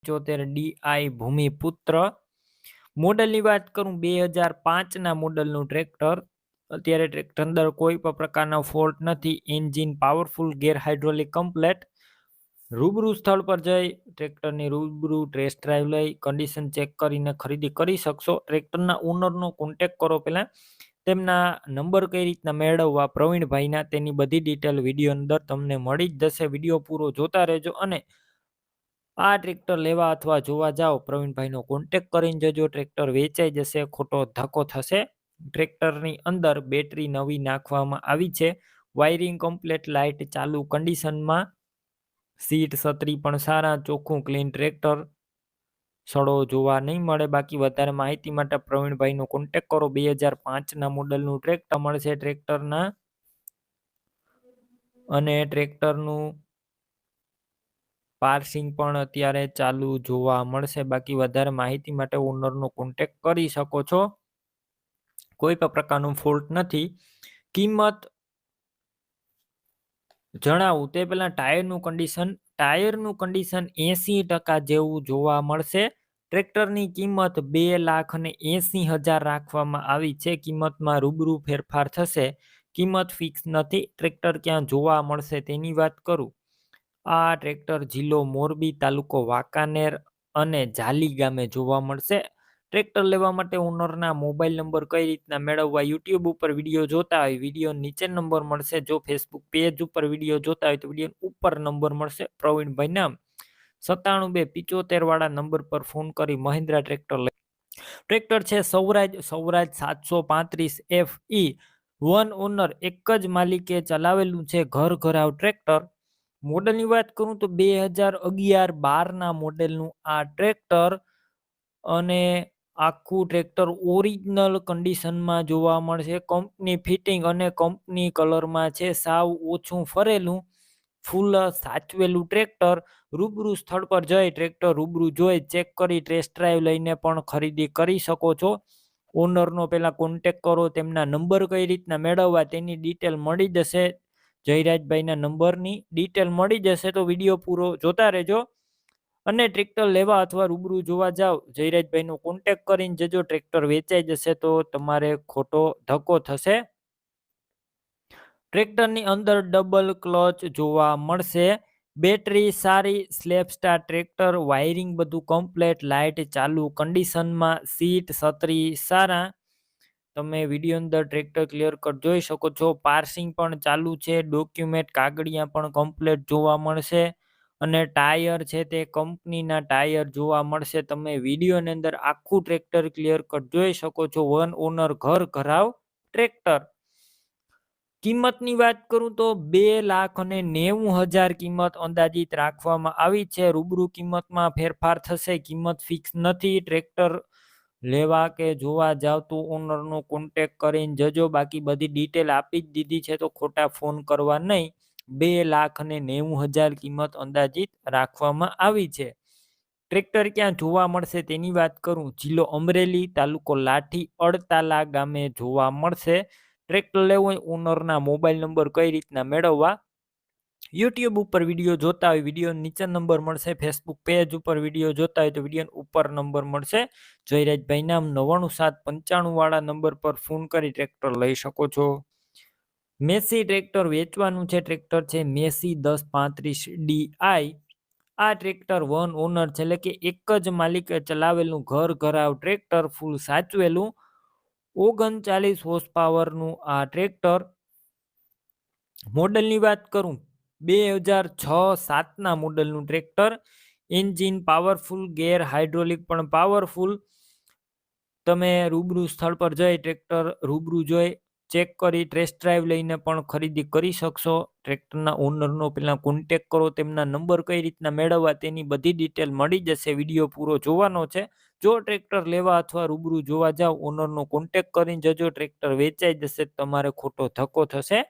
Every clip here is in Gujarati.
પંચોતેર ડીઆઈ ભૂમિપુત્ર. મોડલની વાત કરું, બે હજાર પાંચના મોડલનું ટ્રેક્ટર. અત્યારે ટ્રેક્ટર અંદર કોઈ પણ પ્રકારનો ફોલ્ટ નથી. Engine powerful gear hydraulic complete રૂબરૂ સ્થળ પર જઈ ટ્રેક્ટરની રૂબરૂ ટેસ્ટ ડ્રાઈવ લઈ કન્ડિશન ચેક કરીને ખરીદી કરી શકશો. ટ્રેક્ટરના ઓનરનો કોન્ટેક કરો પહેલાં. તેમના નંબર કઈ રીતના મેળવવા પ્રવીણભાઈના તેની બધી ડિટેલ વીડિયો અંદર તમને મળી જ જશે. વીડિયો પૂરો જોતા રહેજો અને આ ટ્રેક્ટર લેવા અથવા જોવા જાઓ, પ્રવીણભાઈનો કોન્ટેક કરીને જજો. ટ્રેક્ટર વેચાઈ જશે, ખોટો ધક્કો થશે. ટ્રેક્ટરની અંદર બેટરી નવી નાખવામાં આવી છે. વાયરિંગ કમ્પ્લેટ લાઇટ ચાલુ કન્ડિશનમાં. સીટ છત્રી પણ સારા, ચોખ્ખું, ક્લીન ટ્રેક્ટર. સડો જોવા નહીં મળે. બાકી વધારે માહિતી માટે પ્રવીણભાઈનો કોન્ટેક કરો. બે હજાર પાંચના મોડલનું ટ્રેક્ટર મળશે ટ્રેક્ટરના. અને ટ્રેક્ટરનું પાર્સિંગ પણ અત્યારે ચાલુ જોવા મળશે. બાકી વધારે માહિતી માટે ઓનરનો કોન્ટેક કરી શકો છો. કોઈ પણ પ્રકારનું ફોલ્ટ નથી. કિંમત જણાવું. તે પહેલાં ટાયરનું કન્ડિશન ટાયરનું કન્ડિશન એંસી ટકા જેવું જોવા મળશે. ટ્રેક્ટરની કિંમત બે લાખ અને એંસી હજાર રાખવામાં આવી છે. કિંમતમાં રૂબરૂ ફેરફાર થશે. કિંમત ફિક્સ નથી. ટ્રેક્ટર ક્યાં જોવા મળશે તેની વાત કરું. આ ટ્રેક્ટર જિલ્લો મોરબી તાલુકો વાંકાનેર અને જાલી ગામે જોવા મળશે. ટ્રેક્ટર લેવા માટે ઓનરના મોબાઈલ નંબર કઈ રીતના મેળવવા યુટ્યુબ ઉપર વીડિયો જોતા હોય વીડિયો નીચે નંબર મળશે. જો ફેસબુક પેજ ઉપર વીડિયો જોતા હોય તો વીડિયો ઉપર નંબર મળશે. પ્રવીણભાઈ નામ. સત્તાણું બે પિચોતેર વાળા નંબર પર ફોન કરી મહિન્દ્રા ટ્રેક્ટર લઈ. ટ્રેક્ટર છે સૌરાજ સૌરાજ સાતસો પાંત્રીસ એફ ઈ. વન ઓનર એક જ માલિકે ચલાવેલું છે ઘર ઘરાવ ટ્રેક્ટર. મોડલની વાત કરું તો બે હજાર અગિયાર બારના મોડેલનું આ ટ્રેક્ટર અને આખું ટ્રેક્ટર ઓરિજિનલ કન્ડિશનમાં જોવા મળશે. કંપની ફિટિંગ અને કંપની કલરમાં છે. સાવ ઓછું ફરેલું, ફૂલ સાચવેલું ટ્રેક્ટર. રૂબરૂ સ્થળ પર જઈ ટ્રેક્ટર રૂબરૂ જોઈ, ચેક કરી, ટેસ્ટ ડ્રાઈવ લઈને પણ ખરીદી કરી શકો છો. ઓનરનો પહેલાં કોન્ટેક કરો, તેમના નંબર કઈ રીતના મેળવવા તેની ડિટેલ મળી જશે. જયરાજભાઈના નંબરની ડિટેલ મળી જશે તો વીડિયો પૂરો જોતા રહેજો. અને ટ્રેક્ટર લેવા અથવા રૂબરૂ જોવા જાવ, જયરાજભાઈનો કોન્ટેક કરીને જજો ટ્રેક્ટર વેચાઈ જશે તો તમારે ખોટો ધક્કો થશે. ટ્રેક્ટરની અંદર ડબલ ક્લચ જોવા મળશે. બેટરી સારી સ્લેપ સ્ટાર ટ્રેક્ટર વાયરિંગ બધું કમ્પ્લેટ લાઇટ ચાલુ કન્ડિશનમાં સીટ છત્રી સારા. તમે વીડિયો અંદર ટ્રેક્ટર ક્લિયર કટ જોઈ શકો છો. પાર્સિંગ પણ ચાલુ છે. ડોક્યુમેન્ટ કાગળિયા પણ કમ્પ્લેટ જોવા મળશે. અને ટાયર છે તે કંપનીના ટાયર જોવા મળશે. તમે વિડીયોની અંદર આખું ટ્રેક્ટર ક્લિયર કટ જોઈ શકો છો. વન ઓનર ઘર ઘરાવ ટ્રેક્ટર કિંમતની વાત કરું તો બે લાખ અને નેવું હજાર કિંમત અંદાજિત રાખવામાં આવી છે. રૂબરૂ કિંમતમાં ફેરફાર થશે. કિંમત ફિક્સ નથી. ટ્રેક્ટર લેવા કે જોવા જાવ તો ઓનરનો કોન્ટેક કરીને જજો. બાકી બધી ડિટેલ આપી જ દીધી છે તો ખોટા ફોન કરવા નહીં. બે લાખ અને નેવું હજાર કિંમત અંદાજિત રાખવામાં આવી છે. ટ્રેક્ટર ક્યાં જોવા મળશે તેની વાત કરું. જિલ્લો અમરેલી, તાલુકો લાઠી, અડતાલા ગામે જોવા મળશે. ટ્રેક્ટર લેવું હોય ઓનરના મોબાઈલ નંબર કઈ રીતના મેળવવા? યુટ્યુબ ઉપર વીડિયો જોતા હોય વીડિયો નીચે નંબર મળશે ફેસબુક પેજ ઉપર વીડિયો જોતા હોય તો વીડિયો ઉપર નંબર મળશે. જયરાજભાઈ નામ નવ્વાણું સાત પંચાણું વાળા નંબર પર ફોન કરી ટ્રેક્ટર લઈ શકો છો. મેસી ટ્રેક્ટર વેચવાનું છે ટ્રેક્ટર છે મેસી દસ પાંત્રીસ ડીઆઈ આ ટ્રેક્ટર વન ઓનર છે, એટલે કે એક જ માલિકે ચલાવેલું ઘર ઘરાવ ટ્રેક્ટર ફૂલ સાચવેલું. ઓગણચાલીસ હોર્સ પાવરનું આ ટ્રેક્ટર મોડલની વાત કરું બે હજાર છ સાતના મોડલનું tractor. Engine powerful, gear hydraulic પણ પાવરફુલ. તમે રૂબરૂ સ્થળ પર જઈ ટ્રેક્ટર રૂબરૂ જોઈ, ચેક કરી, ટેસ્ટ ડ્રાઈવ લઈને પણ ખરીદી કરી શકશો. ટ્રેક્ટરના ઓનરનો પહેલાં કોન્ટેક કરો, તેમના નંબર કઈ રીતના મેળવવા તેની બધી ડિટેલ મળી જશે. વીડિયો પૂરો જોવાનો છે. જો ટ્રેક્ટર લેવા અથવા રૂબરૂ જોવા જાવ, ઓનરનો કોન્ટેક કરીને જજો. ટ્રેક્ટર વેચાઈ જશે, તમારે ખોટો ધક્કો થશે.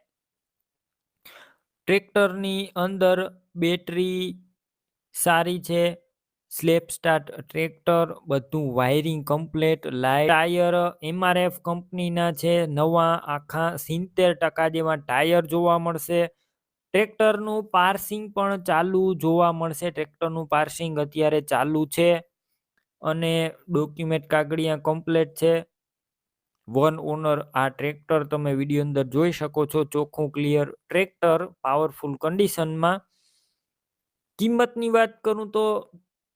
ટ્રેક્ટરની અંદર બેટરી સારી છે સ્લેપ સ્ટાર્ટ ટ્રેક્ટર, બધું wiring complete light tyre, MRF કંપનીના છે, નવા આખા સિત્તેર ટકા જેવા ટાયર જોવા મળશે. ટ્રેક્ટરનું પાર્સિંગ પણ ચાલુ જોવા મળશે, ટ્રેક્ટરનું પાર્સિંગ અત્યારે ચાલુ છે અને ડોક્યુમેન્ટ કાગળિયા કમ્પ્લેટ છે. વન ઓનર, આ ટ્રેક્ટર તમે વીડિયો અંદર જોઈ શકો છો. ચોખ્ખું ક્લિયર ટ્રેક્ટર પાવરફુલ કન્ડિશનમાં કિંમતની વાત કરું તો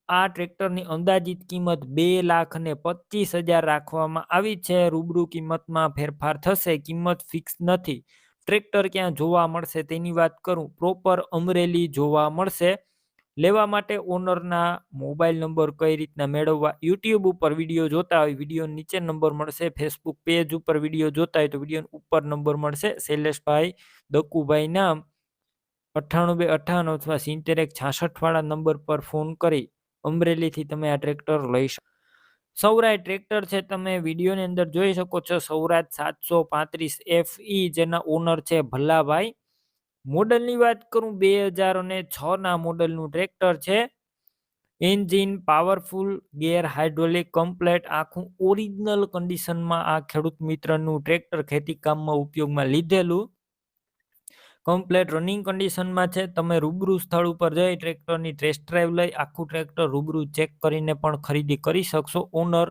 આ ટ્રેક્ટરની અંદાજિત કિંમત બે લાખ ને પચીસ હજાર રાખવામાં આવી છે. રૂબરૂ કિંમતમાં ફેરફાર થશે, કિંમત ફિક્સ નથી. ટ્રેક્ટર ક્યાં જોવા મળશે તેની વાત કરું. પ્રોપર અમરેલી જોવા મળશે. લેવા માટે ઓનરના મોબાઈલ નંબર કઈ રીતના મેળવવા? યુટ્યુબ ઉપર વીડિયો જોતા હોય, વીડિયો નીચે નંબર મળશે. ફેસબુક પેજ ઉપર વીડિયો જોતા હોય તો વીડિયો ઉપર નંબર મળશે. શૈલેષભાઈ દકુભાઈ નામ અઠ્ઠાણું બે અઠ્ઠાણું અથવા સિત્તેર એક છાસઠ વાળા નંબર પર ફોન કરી અમરેલીથી તમે આ ટ્રેક્ટર લઈ શકો. સૌરાય ટ્રેક્ટર છે, તમે વિડીયોની અંદર જોઈ શકો છો. સૌરાજ સાતસો પાંત્રીસ એફ જેના ઓનર છે ભલ્લાભાઈ. મોડલની વાત કરું બે હજાર અને છ ના મોડલનું ટ્રેક્ટર છે. Engine powerful, gear hydraulic, complete, આખું ઓરિજિનલ કન્ડિશનમાં આ ખેડૂત મિત્રનું ટ્રેક્ટર ખેતી કામમાં ઉપયોગમાં લીધેલું. કમ્પ્લેટ રનિંગ કન્ડિશનમાં છે. તમે રૂબરૂ સ્થળ ઉપર જઈ ટ્રેક્ટરની ટેસ્ટ ડ્રાઈવ લઈ આખું ટ્રેક્ટર રૂબરૂ ચેક કરીને પણ ખરીદી કરી શકશો. ઓનર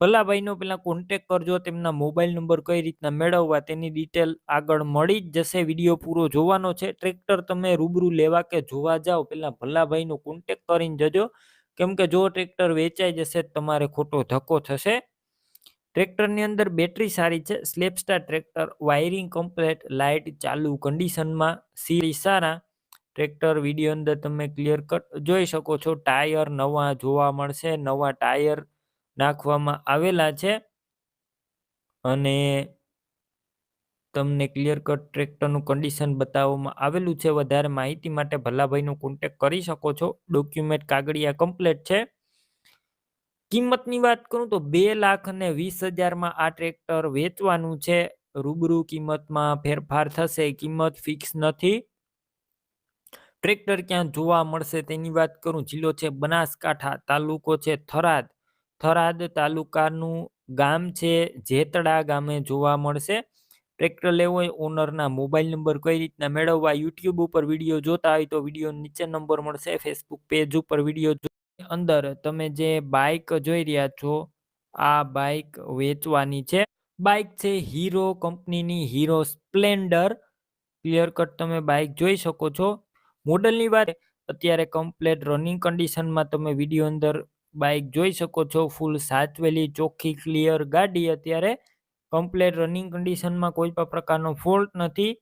ભલાભાઈનો પહેલાં કોન્ટેક કરજો, તેમના મોબાઈલ નંબર કઈ રીતના મેળવવા તેની ડિટેલ આગળ મળી જ જશે. વીડિયો પૂરો જોવાનો છે. ટ્રેક્ટર તમે રૂબરૂ લેવા કે જોવા જાઓ પહેલાં ભલાભાઈનો કોન્ટેક કરીને જજો. કેમ કે જો ટ્રેક્ટર વેચાઈ જશે તમારે ખોટો ધક્કો થશે. ટ્રેક્ટરની અંદર બેટરી સારી છે. Self start tractor wiring complete light ચાલુ કન્ડિશનમાં સીરી સારા. ટ્રેક્ટર વીડિયો અંદર તમે ક્લિયર કટ જોઈ શકો છો. ટાયર નવા જોવા મળશે, નવા ટાયર નાખવામાં આવેલા છે. અને તમને ક્લિયર કટ ટ્રેક્ટરનું કન્ડિશન બતાવવામાં આવેલું છે. વધારે માહિતી માટે ભલાભાઈનો કોન્ટેક કરી શકો છો. ડોક્યુમેન્ટ કાગળિયા કમ્પ્લેટ છે. કિંમતની વાત કરું તો બે લાખ અને વીસ હજારમાં આ ટ્રેક્ટર વેચવાનું છે. રૂબરૂ કિંમતમાં ફેરફાર થશે. કિંમત ફિક્સ નથી. ટ્રેક્ટર ક્યાં જોવા મળશે તેની વાત કરું. જિલ્લો છે બનાસકાંઠા, તાલુકો છે થરાદ. થરાદ તાલુકાનું ગામ છે, જેતડા ગામે જોવા મળશે. ટ્રેક્ટર લેવો હોય ઓનરના મોબાઈલ નંબર કઈ રીતના મેળવવા યુટ્યુબ ઉપર વીડિયો જોતા હોય તો વીડિયો નીચે નંબર મળશે ફેસબુક પેજ ઉપર વીડિયો અંદર તમે જે બાઈક જોઈ રહ્યા છો, આ બાઈક વેચવાની છે. બાઈક છે હીરો કંપનીની હીરો સ્પ્લેન્ડર ક્લિયર કટ તમે બાઈક જોઈ શકો છો. મોડલની વાત અત્યારે કમ્પ્લેટ રનિંગ કન્ડિશનમાં તમે વીડિયો અંદર બાઈક જોઈ શકો છો. ફૂલ સાચવેલી ચોખ્ખી ક્લિયર ગાડી. અત્યારે કમ્પ્લેટ રનિંગ કન્ડિશનમાં કોઈ પણ પ્રકારનો ફોલ્ટ નથી.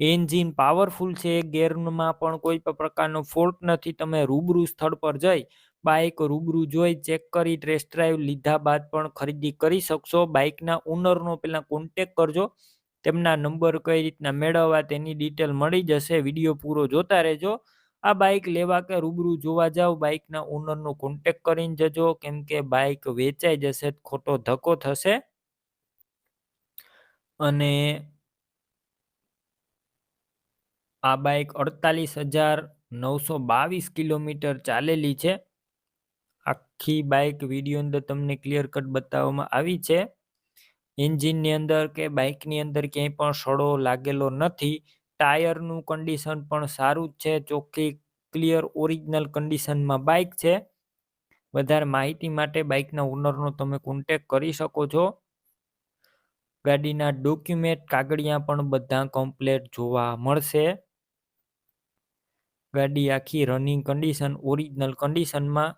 એન્જિન પાવરફુલ છે. ગેરમાં પણ કોઈ પણ પ્રકારનો ફોલ્ટ નથી. તમે રૂબરૂ સ્થળ પર જઈ બાઇક રૂબરૂ જોઈ, ચેક કરી, ટેસ્ટ ડ્રાઈવ લીધા બાદ પણ ખરીદી કરી શકશો. બાઇકના ઓનરનો પહેલાં કોન્ટેક કરજો. તેમના નંબર કઈ રીતના મેળવવા તેની ડિટેલ મળી જશે. વીડિયો પૂરો જોતા રહેજો. આ બાઇક લેવા કે રૂબરૂ જોવા જાઓ બાઇકના ઓનરનો કોન્ટેક કરીને જજો. કેમ કે બાઇક વેચાઈ જશે ખોટો ધક્કો થશે. અને આ બાઇક અડતાલીસ હજાર નવસો બાવીસ કિલોમીટર ચાલેલી છે. આખી બાઇક વીડિયો અંદર તમને ક્લિયર કટ બતાવવામાં આવી છે. એન્જિનની અંદર કે બાઇકની અંદર ક્યાંય પણ સડો લાગેલો નથી. ટાયરનું કન્ડિશન પણ સારું જ છે. ચોખ્ખી ક્લિયર ઓરિજિનલ કન્ડિશનમાં બાઇક છે. વધારે માહિતી માટે બાઇકના ઓનરનો તમે કોન્ટેક કરી શકો છો. ગાડીના ડોક્યુમેન્ટ કાગળિયા પણ બધા કમ્પ્લેટ જોવા મળશે. ગાડી આખી રનિંગ કન્ડિશન ઓરિજિનલ કન્ડિશનમાં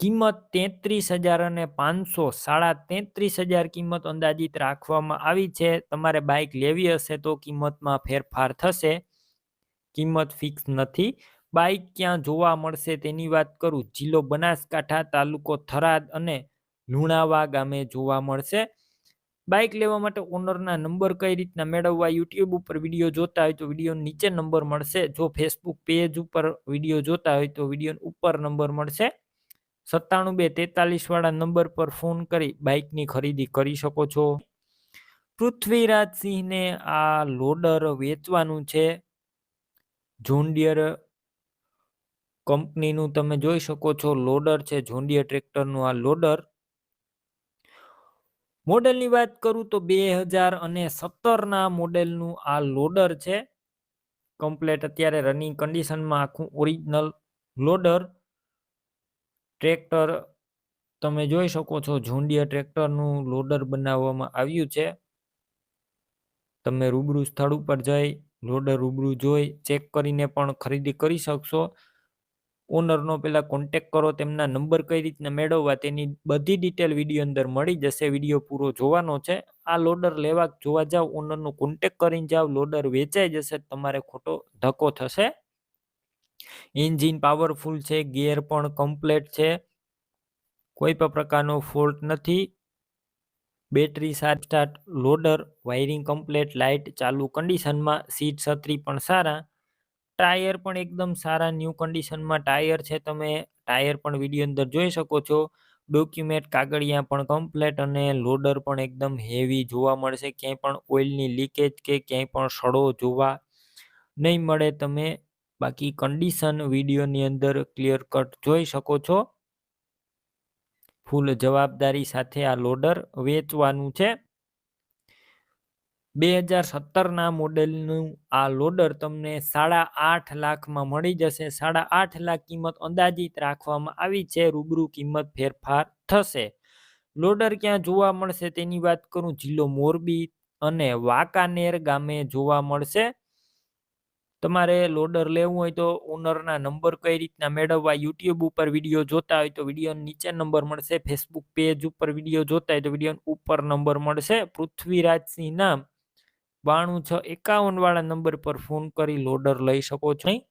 કિંમત તેત્રીસ હજાર અને પાંચસો સાડા તેત્રીસ હજાર કિંમત અંદાજિત રાખવામાં આવી છે. તમારે બાઇક લેવી હશે તો કિંમતમાં ફેરફાર થશે. કિંમત ફિક્સ નથી. બાઇક ક્યાં જોવા મળશે તેની વાત કરું. જિલ્લો બનાસકાંઠા, તાલુકો થરાદ અને લુણાવા ગામે જોવા મળશે. બાઇક લેવા માટે ઓનરના નંબર કઈ રીતના મેળવવા યુટ્યુબ ઉપર વીડિયો જોતા હોય તો વીડિયો નીચે નંબર મળશે. જો ફેસબુક પેજ ઉપર વીડિયો જોતા હોય તો વીડિયો ઉપર નંબર મળશે. સત્તાણું બે તેતાલીસ વાળા નંબર પર ફોન કરી બાઇકની ખરીદી કરી શકો છો. પૃથ્વીરાજસિંહને આ લોડર વેચવાનું છે. જોન્ડિયર કંપનીનું તમે જોઈ શકો છો, લોડર છે, જોન્ડિયર ટ્રેક્ટરનું આ લોડર. મોડેલની વાત કરું તો બે હજાર અને સત્તરના મોડેલનું આ લોડર છે. કમ્પ્લેટ અત્યારે રનિંગ કન્ડિશનમાં આખું ઓરિજિનલ લોડર. ટ્રેક્ટર તમે જોઈ શકો છો, ઝુંડિયા ટ્રેક્ટરનું લોડર બનાવવામાં આવ્યું છે. તમે રૂબરૂ સ્થળ ઉપર જઈ, લોડર રૂબરૂ જોઈ, ચેક કરીને પણ ખરીદી કરી શકશો. ઓનરનો પહેલાં કોન્ટેક કરો, તેમના નંબર કઈ રીતના મેળવવા તેની બધી ડિટેલ વીડિયો અંદર મળી જશે વીડિયો પૂરો જોવાનો છે. આ લોડર લેવા જોવા જાવ, ઓનરનો કોન્ટેક કરીને જાવ, લોડર વેચાઈ જશે, તમારે ખોટો ધક્કો થશે. એન્જિન પાવરફુલ છે ગિયર પણ કમ્પ્લેટ છે. કોઈ પણ પ્રકારનો ફોલ્ટ નથી. બેટરી સાત start loader wiring complete light ચાલુ કન્ડિશનમાં સીટ છત્રી પણ સારા. ટાયર પણ એકદમ સારા ન્યૂ કન્ડિશનમાં ટાયર છે. તમે ટાયર પણ વીડિયો અંદર જોઈ શકો છો. ડોક્યુમેન્ટ કાગળિયા પણ કમ્પ્લેટ અને લોડર પણ એકદમ હેવી જોવા મળશે. ક્યાંય પણ ઓઇલની લીકેજ કે ક્યાંય પણ સડો જોવા નહીં મળે. તમે બાકી કન્ડિશન વિડીયોની અંદર ક્લિયર કટ જોઈ શકો છો. ફૂલ જવાબદારી સાથે આ લોડર વેચવાનું છે. બે હજાર સત્તરના મોડેલનું આ લોડર તમને સાડા આઠ લાખમાં મળી જશે. સાડા આઠ લાખ કિંમત અંદાજિત રાખવામાં આવી છે. રૂબરૂ કિંમત ફેરફાર થશે. લોડર ક્યાં જોવા મળશે તેની વાત કરું? જિલ્લો મોરબી અને વાંકાનેર ગામે જોવા મળશે. તમારે લોડર લેવું હોય તો ઓનરના નંબર કઈ રીતના મેળવવા યુટ્યુબ ઉપર વીડિયો જોતા હોય તો વીડિયો નીચે નંબર મળશે ફેસબુક પેજ ઉપર વીડિયો જોતા હોય તો વીડિયો ઉપર નંબર મળશે. પૃથ્વીરાજસિંહ નામ બાણું છ એકાવન વાળા નંબર પર ફોન કરી લોડર લઈ શકો છો. નહીં